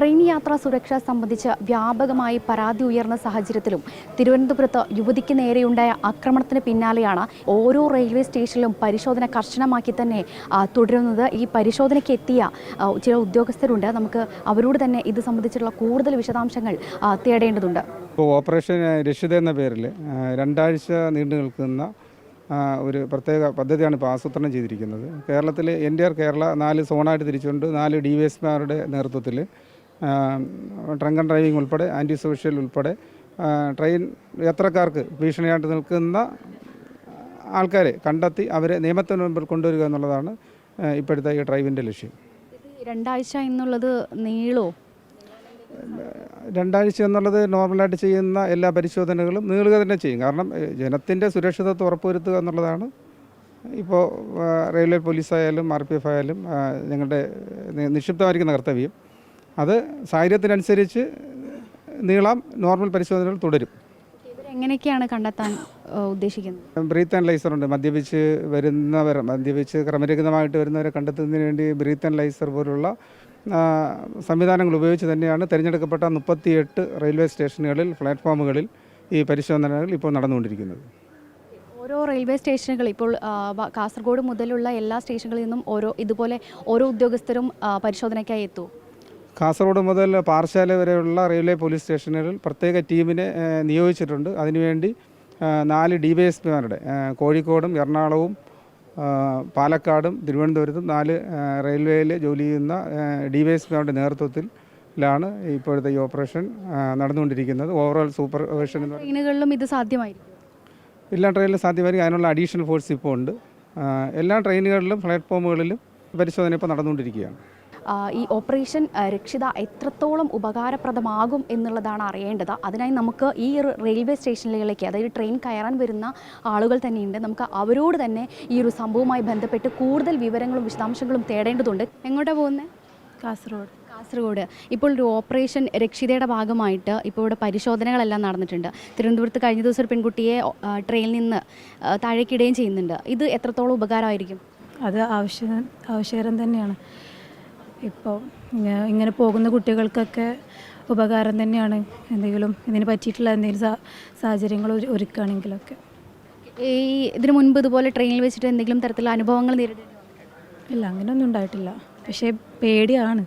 Train യാത്രാ സുരക്ഷ സംബന്ധിച്ച് വ്യാപകമായി പരാതി ഉയർന്ന സാഹചര്യത്തിലും തിരുവനന്തപുരത്ത് യുവതിക്ക് നേരെയുണ്ടായ ആക്രമണത്തിന് പിന്നാലെയാണ് ഓരോ റെയിൽവേ സ്റ്റേഷനിലും പരിശോധന കർശനമാക്കി തന്നെ തുടരുന്നത്. ഈ പരിശോധനയ്ക്ക് എത്തിയ ചില ഉദ്യോഗസ്ഥരുണ്ട്. നമുക്ക് അവരോട് തന്നെ ഇത് സംബന്ധിച്ചുള്ള കൂടുതൽ വിശദാംശങ്ങൾ തേടേണ്ടതുണ്ട്. ഇപ്പോൾ ഓപ്പറേഷൻ രക്ഷിത എന്ന പേരിൽ രണ്ടാഴ്ച നീണ്ടു നിൽക്കുന്ന ഒരു പ്രത്യേക പദ്ധതിയാണ് ഇപ്പോൾ ആസൂത്രണം ചെയ്തിരിക്കുന്നത്. കേരളത്തിൽ എൻ ഡി ആർ കേരള നാല് സോണായിട്ട് തിരിച്ചുകൊണ്ട് നാല് ഡി വി എസ് പിമാരുടെ നേതൃത്വത്തിൽ ആൻഡ് ഡ്രൈവിംഗ് ഉൾപ്പെടെ ആന്റി സോഷ്യൽ ഉൾപ്പെടെ ട്രെയിൻ യാത്രക്കാർക്ക് ഭീഷണിയായിട്ട് നിൽക്കുന്ന ആൾക്കാരെ കണ്ടെത്തി അവരെ നിയമത്തിന് മുമ്പിൽ കൊണ്ടുവരിക എന്നുള്ളതാണ് ഇപ്പോഴത്തെ ഈ ഡ്രൈവിന്റെ ലക്ഷ്യം. രണ്ടാഴ്ച എന്നുള്ളത് നീളോ? രണ്ടാഴ്ച എന്നുള്ളത് നോർമലായിട്ട് ചെയ്യുന്ന എല്ലാ പരിശോധനകളും നീളുക തന്നെ ചെയ്യും. കാരണം ജനത്തിന്റെ സുരക്ഷിതത്വം ഉറപ്പുവരുത്തുക എന്നുള്ളതാണ്. ഇപ്പോൾ റെയിൽവേ പോലീസായാലും ആർ പി എഫ് ആയാലും ഞങ്ങളുടെ നിക്ഷിപ്തമായിരിക്കുന്ന കർത്തവ്യം. അത് സാഹചര്യത്തിനനുസരിച്ച് നീളം നോർമൽ പരിശോധനകൾ തുടരും. എങ്ങനെയൊക്കെയാണ് കണ്ടെത്താൻ ഉദ്ദേശിക്കുന്നത്? ബ്രീത്ത് അനലൈസർ ഉണ്ട് മദ്യപിച്ച് വരുന്നവർ മദ്യപിച്ച് ക്രമരഹിതമായിട്ട് വരുന്നവരെ കണ്ടെത്തുന്നതിന് വേണ്ടി ബ്രീത്ത് അനലൈസർ പോലുള്ള സംവിധാനങ്ങൾ ഉപയോഗിച്ച് തന്നെയാണ് തിരഞ്ഞെടുക്കപ്പെട്ട മുപ്പത്തിയെട്ട് റെയിൽവേ സ്റ്റേഷനുകളിൽ പ്ലാറ്റ്ഫോമുകളിൽ ഈ പരിശോധനകൾ ഇപ്പോൾ നടന്നുകൊണ്ടിരിക്കുന്നത്. ഓരോ റെയിൽവേ സ്റ്റേഷനുകൾ ഇപ്പോൾ കാസർഗോഡ് മുതലുള്ള എല്ലാ സ്റ്റേഷനുകളിൽ നിന്നും ഓരോ ഇതുപോലെ ഓരോ ഉദ്യോഗസ്ഥരും പരിശോധനയ്ക്കായി എത്തും കാസർഗോഡ് മുതൽ പാറശാല വരെയുള്ള റെയിൽവേ പോലീസ് സ്റ്റേഷനുകളിൽ പ്രത്യേക ടീമിനെ നിയോഗിച്ചിട്ടുണ്ട്. അതിനുവേണ്ടി നാല് ഡി വൈ എസ് പിമാരുടെ കോഴിക്കോടും എറണാകുളവും പാലക്കാടും തിരുവനന്തപുരത്തും നാല് റെയിൽവേയിൽ ജോലി ചെയ്യുന്ന ഡി വൈ എസ് പിമാരുടെ നേതൃത്വത്തിലാണ് ഇപ്പോഴത്തെ ഈ ഓപ്പറേഷൻ നടന്നുകൊണ്ടിരിക്കുന്നത്. ഓവറോൾ സൂപ്പർവിഷൻ ട്രെയിനുകളിലും ഇത് സാധ്യമായിരിക്കും. എല്ലാ ട്രെയിനിലും സാധ്യമായിരിക്കും. അതിനുള്ള അഡീഷണൽ ഫോഴ്സ് ഇപ്പോൾ ഉണ്ട്. എല്ലാ ട്രെയിനുകളിലും പ്ലാറ്റ്ഫോമുകളിലും പരിശോധന ഇപ്പോൾ നടന്നുകൊണ്ടിരിക്കുകയാണ്. ഈ ഓപ്പറേഷൻ രക്ഷിത എത്രത്തോളം ഉപകാരപ്രദമാകും എന്നുള്ളതാണ് അറിയേണ്ടത്. അതിനായി നമുക്ക് ഈ ഒരു റെയിൽവേ സ്റ്റേഷനുകളിലേക്ക് അതായത് ട്രെയിൻ കയറാൻ വരുന്ന ആളുകൾ തന്നെയുണ്ട്. നമുക്ക് അവരോട് തന്നെ ഈ ഒരു സംഭവവുമായി ബന്ധപ്പെട്ട് കൂടുതൽ വിവരങ്ങളും വിശദാംശങ്ങളും തേടേണ്ടതുണ്ട്. എങ്ങോട്ടാണ് പോകുന്നത് കാസർഗോഡ്. കാസർഗോഡ്. ഇപ്പോൾ ഒരു ഓപ്പറേഷൻ രക്ഷിതയുടെ ഭാഗമായിട്ട് ഇപ്പോൾ ഇവിടെ പരിശോധനകളെല്ലാം നടന്നിട്ടുണ്ട്. തിരുവനന്തപുരത്ത് കഴിഞ്ഞ ദിവസം ഒരു പെൺകുട്ടിയെ ട്രെയിനിൽ നിന്ന് താഴേക്കിടുകയും ചെയ്യുന്നുണ്ട്. ഇത് എത്രത്തോളം ഉപകാരമായിരിക്കും? അത് ആവശ്യ ആവശ്യകരം തന്നെയാണ്. ഇപ്പോൾ ഇങ്ങനെ പോകുന്ന കുട്ടികൾക്കൊക്കെ ഉപകാരം തന്നെയാണ്. എന്തെങ്കിലും ഇതിന് പറ്റിയിട്ടുള്ള എന്തെങ്കിലും സാ സാഹചര്യങ്ങൾ ഒരു- ഒരുക്കുകയാണെങ്കിലൊക്കെ ഈ ഇതിനു മുൻപ് ഇതുപോലെ ട്രെയിനിൽ വെച്ചിട്ട് എന്തെങ്കിലും തരത്തിലുള്ള അനുഭവങ്ങൾ വന്നിട്ടുണ്ടോ? ഇല്ല അങ്ങനെയൊന്നും ഉണ്ടായിട്ടില്ല. പക്ഷേ പേടിയാണ്.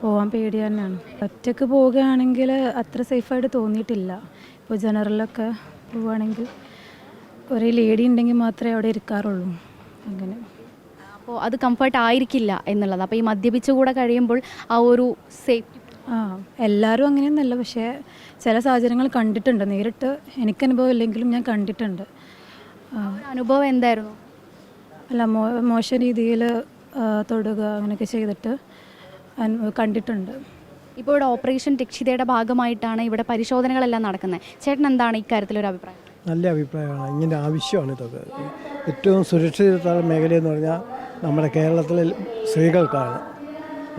പോകാൻ പേടി തന്നെയാണ്. ഒറ്റയ്ക്ക് പോവുകയാണെങ്കിൽ അത്ര സേഫായിട്ട് തോന്നിയിട്ടില്ല. ഇപ്പോൾ ജനറലൊക്കെ പോവുകയാണെങ്കിൽ ഒരേ ലേഡി ഉണ്ടെങ്കിൽ മാത്രമേ അവിടെ ഇരിക്കാറുള്ളൂ. അങ്ങനെ. അപ്പോൾ അത് കംഫർട്ട് ആയിരിക്കില്ല എന്നുള്ളത്. അപ്പോൾ ഈ മദ്യപിച്ചു കൂടെ കഴിയുമ്പോൾ ആ ഒരു സേഫ്റ്റി ആ എല്ലാവരും അങ്ങനെയൊന്നല്ല. പക്ഷേ ചില സാഹചര്യങ്ങൾ കണ്ടിട്ടുണ്ട്. നേരിട്ട് എനിക്ക് അനുഭവം ഇല്ലെങ്കിലും ഞാൻ കണ്ടിട്ടുണ്ട്. അനുഭവം എന്തായിരുന്നു? അല്ല മോ മോശം രീതിയിൽ തൊടുക അങ്ങനെയൊക്കെ ചെയ്തിട്ട് കണ്ടിട്ടുണ്ട്. ഇപ്പോൾ ഇവിടെ ഓപ്പറേഷൻ രക്ഷിതയുടെ ഭാഗമായിട്ടാണ് ഇവിടെ പരിശോധനകളെല്ലാം നടക്കുന്നത്. ചേട്ടൻ എന്താണ് ഇക്കാര്യത്തിലൊരു അഭിപ്രായം? നല്ല അഭിപ്രായമാണ്. ഇങ്ങനെ ആവശ്യമാണ് ഇതൊക്കെ. ഏറ്റവും സുരക്ഷിത മേഖലയെന്ന് പറഞ്ഞാൽ നമ്മുടെ കേരളത്തിലെ സ്ത്രീകൾക്കാണ്.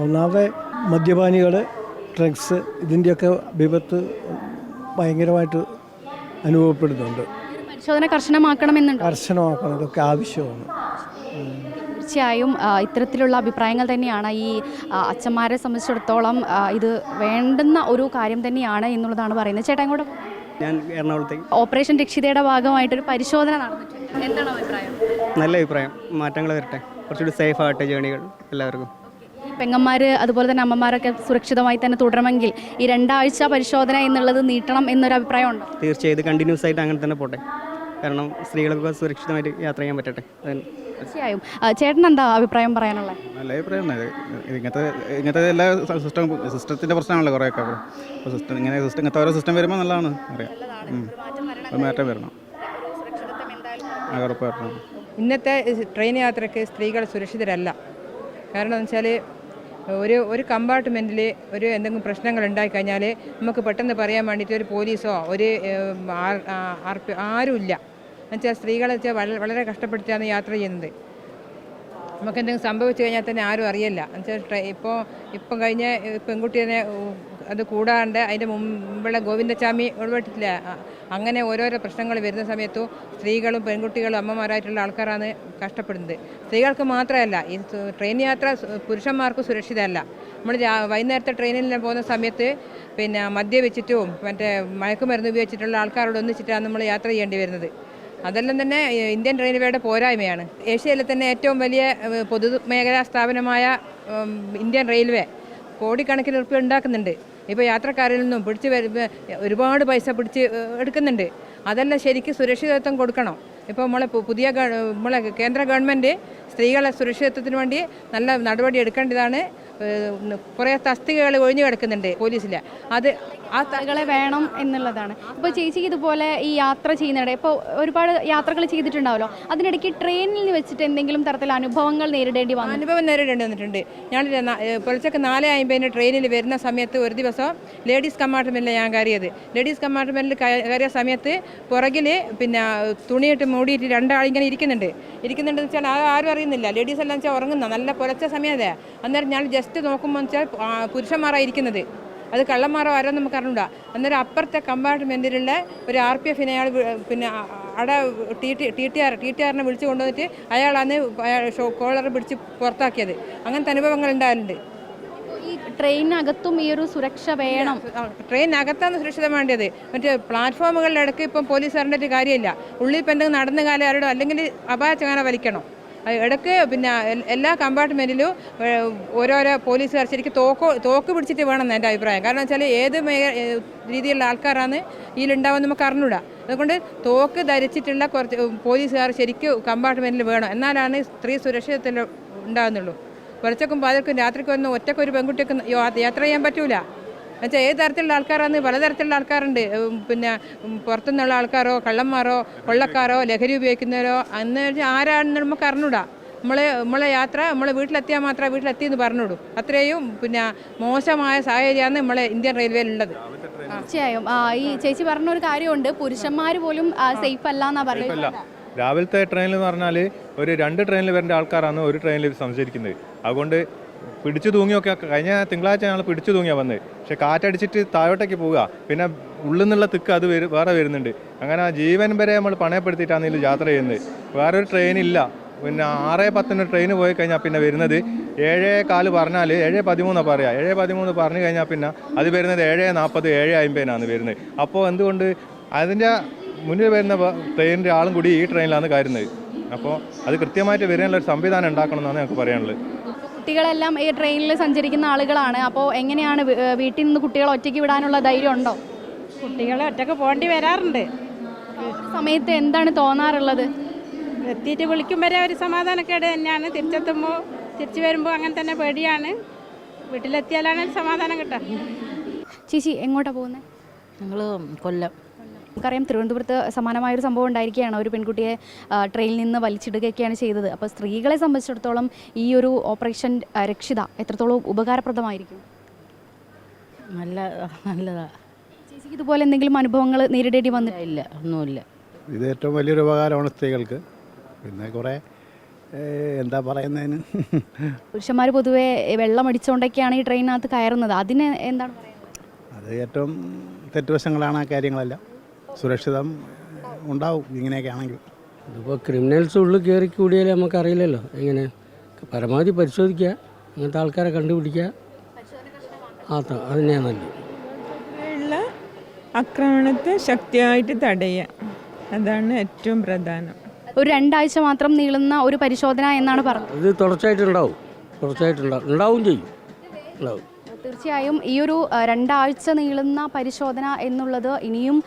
ഒന്നാമത്തെ മദ്യപാനികൾ ഡ്രഗ്സ് ഇതിന്റെയൊക്കെ വിപത്ത് ഭയങ്കരമായിട്ട് അനുഭവപ്പെടുന്നുണ്ട്. പരിശോധന കർശനമാക്കണമെന്നുണ്ട്? കർശനമാക്കണം. ഇതൊക്കെ ആവശ്യമാണ്. തീർച്ചയായും ഇത്തരത്തിലുള്ള അഭിപ്രായങ്ങൾ തന്നെയാണ് ഈ അച്ഛന്മാരെ സംബന്ധിച്ചിടത്തോളം ഇത് വേണ്ടുന്ന ഒരു കാര്യം തന്നെയാണ് എന്നുള്ളതാണ് പറയുന്നത്. ചേട്ടാ ഇങ്ങോട്ട് ഞാൻ എറണാകുളത്തേക്ക്. ഓപ്പറേഷൻ രക്ഷിതയുടെ ഭാഗമായിട്ടൊരു പരിശോധന നടന്നിട്ടുണ്ട്. എന്താണ് അഭിപ്രായം? നല്ല അഭിപ്രായം. മാറ്റങ്ങൾ വരട്ടെ. കുറച്ചുകൂടി സേഫ് ആവട്ടെ ജേണികൾ എല്ലാവർക്കും. പെങ്ങന്മാർ അതുപോലെ തന്നെ അമ്മമാരൊക്കെ സുരക്ഷിതമായി തന്നെ തുടരണമെങ്കിൽ ഈ രണ്ടാഴ്ച പരിശോധന എന്നുള്ളത് നീട്ടണം എന്നൊരു അഭിപ്രായം ഉണ്ട്? തീർച്ചയായും ഇത് കണ്ടിന്യൂസ് ആയിട്ട് അങ്ങനെ തന്നെ പോട്ടെ. കാരണം സ്ത്രീകൾക്ക് സുരക്ഷിതമായിട്ട് യാത്ര ചെയ്യാൻ പറ്റട്ടെ. അതിന് തീർച്ചയായും. ചേട്ടൻ എന്താ അഭിപ്രായം പറയാനുള്ളത്? നല്ല അഭിപ്രായം ഇങ്ങനത്തെ ഇങ്ങനത്തെ എല്ലാ സിസ്റ്റം സിസ്റ്റത്തിന്റെ പ്രശ്നമാണല്ലോ കുറേയൊക്കെ. അപ്പോൾ സിസ്റ്റം ഇങ്ങനെ സിസ്റ്റം ഇങ്ങനത്തെ ഓരോ സിസ്റ്റം വരുമ്പോൾ നല്ലതാണ്. അറിയാം. മാറ്റം വരണം. ഇന്നത്തെ ട്രെയിൻ യാത്രയ്ക്ക് സ്ത്രീകൾ സുരക്ഷിതരല്ല. കാരണം എന്ന് വെച്ചാൽ ഒരു ഒരു കമ്പാർട്ട്മെന്റിൽ ഒരു എന്തെങ്കിലും പ്രശ്നങ്ങൾ ഉണ്ടായി കഴിഞ്ഞാൽ നമുക്ക് പെട്ടെന്ന് പറയാൻ വേണ്ടിയിട്ട് ഒരു പോലീസോ ഒരു ആരും ആർ- എന്നുവെച്ചാൽ സ്ത്രീകളെ വെച്ചാൽ വളരെ കഷ്ടപ്പെടുത്തിയാണ് യാത്ര ചെയ്യുന്നത്. നമുക്ക് എന്തെങ്കിലും സംഭവിച്ചു കഴിഞ്ഞാൽ തന്നെ ആരും അറിയില്ല. എന്നുവെച്ചാൽ ഇപ്പോൾ ഇപ്പം കഴിഞ്ഞ പെൺകുട്ടീനെ അത് കൂടാണ്ട് അതിന്റെ മുമ്പുള്ള ഗോവിന്ദസ്വാമി ഉൾപ്പെട്ടിട്ടില്ല? അങ്ങനെ ഓരോരോ പ്രശ്നങ്ങൾ വരുന്ന സമയത്തും സ്ത്രീകളും പെൺകുട്ടികളും അമ്മമാരായിട്ടുള്ള ആൾക്കാരാണ് കഷ്ടപ്പെടുന്നത്. സ്ത്രീകൾക്ക് മാത്രമല്ല ഈ ട്രെയിൻ യാത്ര പുരുഷന്മാർക്കും സുരക്ഷിതമല്ല. നമ്മൾ വൈകുന്നേരത്തെ ട്രെയിനിൽ പോകുന്ന സമയത്ത് പിന്നെ മദ്യപിച്ചിട്ടും മറ്റേ മയക്കുമരുന്ന് ഉപയോഗിച്ചിട്ടുള്ള ആൾക്കാരോട് ഒന്നിച്ചിട്ടാണ് നമ്മൾ യാത്ര ചെയ്യേണ്ടി വരുന്നത്. അതെല്ലാം തന്നെ ഇന്ത്യൻ റെയിൽവേയുടെ പോരായ്മയാണ്. ഏഷ്യയിലെ തന്നെ ഏറ്റവും വലിയ പൊതുമേഖലാ സ്ഥാപനമായ ഇന്ത്യൻ റെയിൽവേ കോടിക്കണക്കിന് ഉറപ്പ് ഉണ്ടാക്കുന്നുണ്ട്. ഇപ്പോൾ യാത്രക്കാരിൽ നിന്നും പിടിച്ച് ഒരുപാട് പൈസ പിടിച്ച് എടുക്കുന്നുണ്ട്. അതെല്ലാം ശരിക്കും സുരക്ഷിതത്വം കൊടുക്കണം. ഇപ്പോൾ നമ്മളെ പുതിയ നമ്മളെ കേന്ദ്ര ഗവൺമെന്റ് സ്ത്രീകളെ സുരക്ഷിതത്വത്തിന് വേണ്ടി നല്ല നടപടി എടുക്കേണ്ടതാണ്. കുറേ തസ്തികകൾ ഒഴിഞ്ഞു കിടക്കുന്നുണ്ട് പോലീസിൽ അത് ത- വേണം എന്നുള്ളതാണ്. ഇപ്പോൾ ചേച്ചി ഇതുപോലെ ഈ യാത്ര ചെയ്യുന്നിടെ ഇപ്പോൾ ഒരുപാട് യാത്രകൾ ചെയ്തിട്ടുണ്ടാവല്ലോ. അതിനിടയ്ക്ക് ട്രെയിനിൽ വെച്ചിട്ട് എന്തെങ്കിലും തരത്തിൽ അനുഭവങ്ങൾ നേരിടേണ്ടി വന്നു. അനുഭവം നേരിടേണ്ടി വന്നിട്ടുണ്ട്. ഞാൻ പുലച്ചക്ക് നാല് അമ്പതിന് ട്രെയിനിൽ വരുന്ന സമയത്ത് ഒരു ദിവസം ലേഡീസ് കമ്പാർട്ട്മെന്റിൽ ഞാൻ കയറിയത്. ലേഡീസ് കമ്പാർട്ട്മെന്റിൽ കയറിയ സമയത്ത് പുറകിൽ പിന്നെ തുണിയിട്ട് മൂടിയിട്ട് രണ്ടാളിങ്ങനെ ഇരിക്കുന്നുണ്ട്. ഇരിക്കുന്നുണ്ടെന്ന് വെച്ചാൽ ആരും അറിയുന്നില്ല. ലേഡീസ് എല്ലാം വെച്ചാൽ ഉറങ്ങുന്ന നല്ല പുലച്ച സമയത്തേ അന്നേരം ഞാൻ ജസ്റ്റ് നോക്കുമ്പോൾ വെച്ചാൽ പുരുഷന്മാരായിരിക്കുന്നത് അത് കള്ളന്മാരോ ആരോ നമുക്ക് അറിഞ്ഞൂടാ. അന്നേരം അപ്പുറത്തെ കമ്പാർട്ട്മെന്റിലുള്ള ഒരു ആർ പി എഫിനെ അയാൾ പിന്നെ അവിടെ T T T T R T T ആറിനെ വിളിച്ചു കൊണ്ടുവന്നിട്ട് അയാളാണ് അയാൾ കോളർ പിടിച്ച് പുറത്താക്കിയത്. അങ്ങനത്തെ അനുഭവങ്ങൾ ഉണ്ടാകലുണ്ട് ഈ ട്രെയിനകത്തും ഈ ഒരു സുരക്ഷ വേണം. ട്രെയിനകത്താണ് സുരക്ഷിതം വേണ്ടത്. മറ്റേ പ്ലാറ്റ്ഫോമുകളുടെ ഇടയ്ക്ക് ഇപ്പം പോലീസ് അറിഞ്ഞിട്ട് കാര്യമില്ല. ഉള്ളിൽ എന്തെങ്കിലും നടന്ന കാലം ആരോടോ അല്ലെങ്കിൽ അപായചകാന വലിക്കണം. ഇടയ്ക്ക് പിന്നെ എല്ലാ കമ്പാർട്ട്മെന്റിലും ഓരോരോ പോലീസുകാർ ശരിക്കും തോക്ക് തോക്ക് പിടിച്ചിട്ട് വേണം എന്റെ അഭിപ്രായം. കാരണം വെച്ചാൽ ഏത് മേഖ രീതിയിലുള്ള ആൾക്കാരാണ് ഇതിലുണ്ടാവുക നമുക്ക് അറിഞ്ഞൂടാ. അതുകൊണ്ട് തോക്ക് ധരിച്ചിട്ടുള്ള കുറച്ച് പോലീസുകാർ ശരിക്കും കമ്പാർട്ട്മെന്റിൽ വേണം. എന്നാലാണ് സ്ത്രീ സുരക്ഷിതത്തിൽ ഉണ്ടാകുന്നുള്ളൂ പുലച്ചക്കും പാതിരക്കും രാത്രിക്കും ഒന്നും ഒറ്റക്കൊരു പെൺകുട്ടിയൊക്കെ യാത്ര ചെയ്യാൻ പറ്റൂല. എന്നുവെച്ചാൽ ഏത് തരത്തിലുള്ള ആൾക്കാരാണ് പലതരത്തിലുള്ള ആൾക്കാരുണ്ട്. പിന്നെ പുറത്തുനിന്നുള്ള ആൾക്കാരോ കള്ളന്മാരോ കൊള്ളക്കാരോ ലഹരി ഉപയോഗിക്കുന്നവരോ അന്ന് വെച്ചാൽ ആരാണെന്ന് നമുക്ക് അറിഞ്ഞൂടാ. നമ്മളെ നമ്മളെ യാത്ര നമ്മളെ വീട്ടിലെത്തിയാൽ മാത്രമേ വീട്ടിലെത്തിയെന്ന് പറഞ്ഞോളൂ അത്രയും പിന്നെ മോശമായ സാഹചര്യമാണ് നമ്മളെ ഇന്ത്യൻ റെയിൽവേയിലുള്ളത്. തീർച്ചയായും. ഈ ചേച്ചി പറഞ്ഞ ഒരു കാര്യമുണ്ട്. പുരുഷന്മാർ പോലും സേഫ് അല്ല എന്നാ പറയുന്നത്. രാവിലത്തെ ട്രെയിനിൽ എന്ന് പറഞ്ഞാൽ ഒരു രണ്ട് ട്രെയിനിൽ വരേണ്ട ആൾക്കാരാണ് ഒരു ട്രെയിനിൽ സഞ്ചരിക്കുന്നത് അതുകൊണ്ട് പിടിച്ചു തൂങ്ങിയൊക്കെ കഴിഞ്ഞ തിങ്കളാഴ്ച ഞങ്ങൾ പിടിച്ചു തൂങ്ങിയാ വന്നത് പക്ഷെ കാറ്റടിച്ചിട്ട് താഴോട്ടേക്ക് പോവുക. പിന്നെ ഉള്ളിൽ നിന്നുള്ള തിക്ക് അത് വേറെ വരുന്നുണ്ട്. അങ്ങനെ ജീവൻ വരെ നമ്മൾ പണയപ്പെടുത്തിയിട്ടാണ് ഇതിൽ യാത്ര ചെയ്യുന്നത്. വേറൊരു ട്രെയിൻ ഇല്ല. പിന്നെ ആറ് പത്തിന് ട്രെയിൻ പോയി കഴിഞ്ഞാൽ പിന്നെ വരുന്നത് ഏഴേ കാൽ പറഞ്ഞാൽ ഏഴ് പതിമൂന്ന് പറയാം. ഏഴ് പതിമൂന്ന് പറഞ്ഞു കഴിഞ്ഞാൽ പിന്നെ അത് വരുന്നത് ഏഴ് നാൽപ്പത് ഏഴ് അമ്പതിനാണ് വരുന്നത്. അപ്പോൾ എന്തുകൊണ്ട് അതിന്റെ മുന്നിൽ വരുന്ന ട്രെയിനിന്റെ ആളും കൂടി ഈ ട്രെയിനിലാണ് കയറുന്നത്. അപ്പോൾ അത് കൃത്യമായിട്ട് വരാനുള്ള ഒരു സംവിധാനം ഉണ്ടാക്കണം എന്നാണ് ഞങ്ങൾക്ക് പറയാനുള്ളത്. കുട്ടികളെല്ലാം ഈ ട്രെയിനിൽ സഞ്ചരിക്കുന്ന ആളുകളാണ്. അപ്പോൾ എങ്ങനെയാണ് വീട്ടിൽ നിന്ന് കുട്ടികളെ ഒറ്റയ്ക്ക് വിടാനുള്ള ധൈര്യം ഉണ്ടോ? കുട്ടികളെ ഒറ്റയ്ക്ക് പോകേണ്ടി വരാറുണ്ട്. സമയത്ത് എന്താണ് തോന്നാറുള്ളത്? എത്തിയിട്ട് വിളിക്കും വരെ ഒരു സമാധാനക്കേട് തന്നെയാണ്. തിരിച്ചെത്തുമ്പോൾ തിരിച്ചു വരുമ്പോൾ അങ്ങനെ തന്നെ പേടിയാണ്. വീട്ടിലെത്തിയാലാണ് സമാധാനം കിട്ടുക. ചേച്ചി എങ്ങോട്ടാണ് പോകുന്നത് ഞങ്ങൾ കൊല്ലം. നമുക്കറിയാം തിരുവനന്തപുരത്ത് സമാനമായൊരു സംഭവം ഉണ്ടായിരിക്കുകയാണ്. ഒരു പെൺകുട്ടിയെ ട്രെയിനിൽ നിന്ന് വലിച്ചിടുകയൊക്കെയാണ് ചെയ്തത്. അപ്പോൾ സ്ത്രീകളെ സംബന്ധിച്ചിടത്തോളം ഈ ഒരു ഓപ്പറേഷൻ രക്ഷിത എത്രത്തോളം ഉപകാരപ്രദമായിരിക്കും? നല്ല നല്ലതാ. ചേച്ചിക്ക് ഇതുപോലെ എന്തെങ്കിലും അനുഭവങ്ങൾ നേരിടേണ്ടി വന്നിട്ടില്ല ഒന്നുമില്ല. ഇത് ഏറ്റവും വലിയൊരു ഉപകാരമാണ് സ്ത്രീകൾക്ക്. പിന്നെ കുറേ എന്താ പറയുന്നതിന്? പുരുഷന്മാർ പൊതുവെ വെള്ളം അടിച്ചുകൊണ്ടൊക്കെയാണ് ഈ ട്രെയിനകത്ത് കയറുന്നത്. അതിന് എന്താണ് പറയുന്നത് അത് ഏറ്റവും തെറ്റുവശങ്ങളാണ് ആ കാര്യങ്ങളെല്ലാം. സുരക്ഷിതം ഉണ്ടാവും ഇങ്ങനെയൊക്കെ ആണെങ്കിൽ ഇതിപ്പോൾ ക്രിമിനൽസ് ഉള്ളിൽ കയറി കൂടിയാലേ നമുക്കറിയില്ലല്ലോ. എങ്ങനെ? പരമാവധി പരിശോധിക്കുക. അങ്ങനത്തെ ആൾക്കാരെ കണ്ടുപിടിക്കുക. ആ അത് തന്നെയാണ് നല്ലത്. ആക്രമണത്തെ ശക്തിയായിട്ട് തടയുക. അതാണ് ഏറ്റവും പ്രധാനം. ഒരു രണ്ടാഴ്ച മാത്രം നീളുന്ന ഒരു പരിശോധന എന്നാണ് പറഞ്ഞത്. ഇത് തുടർച്ചയായിട്ടുണ്ടാവും തുടർച്ചയായിട്ടുണ്ടാവും ഉണ്ടാവും ചെയ്യും. ഉണ്ടാവും. തീർച്ചയായും ഈ ഒരു രണ്ടാഴ്ച നീളുന്ന പരിശോധന എന്നുള്ളത് ഇനിയും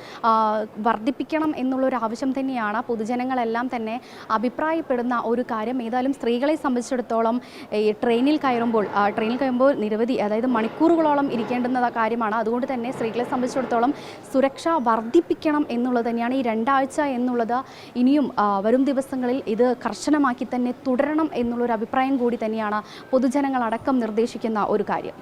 വർദ്ധിപ്പിക്കണം എന്നുള്ളൊരു ആവശ്യം തന്നെയാണ്. പൊതുജനങ്ങളെല്ലാം തന്നെ അഭിപ്രായപ്പെടുന്ന ഒരു കാര്യം. ഏതായാലും സ്ത്രീകളെ സംബന്ധിച്ചിടത്തോളം ഈ ട്രെയിനിൽ കയറുമ്പോൾ ട്രെയിനിൽ കയറുമ്പോൾ നിരവധി അതായത് മണിക്കൂറുകളോളം ഇരിക്കേണ്ടുന്ന കാര്യമാണ്. അതുകൊണ്ട് തന്നെ സ്ത്രീകളെ സംബന്ധിച്ചിടത്തോളം സുരക്ഷ വർദ്ധിപ്പിക്കണം എന്നുള്ളത് തന്നെയാണ്. ഈ രണ്ടാഴ്ച എന്നുള്ളത് ഇനിയും വരും ദിവസങ്ങളിൽ ഇത് കർശനമാക്കി തന്നെ തുടരണം എന്നുള്ളൊരു അഭിപ്രായം കൂടി തന്നെയാണ് പൊതുജനങ്ങളടക്കം നിർദ്ദേശിക്കുന്ന ഒരു കാര്യം.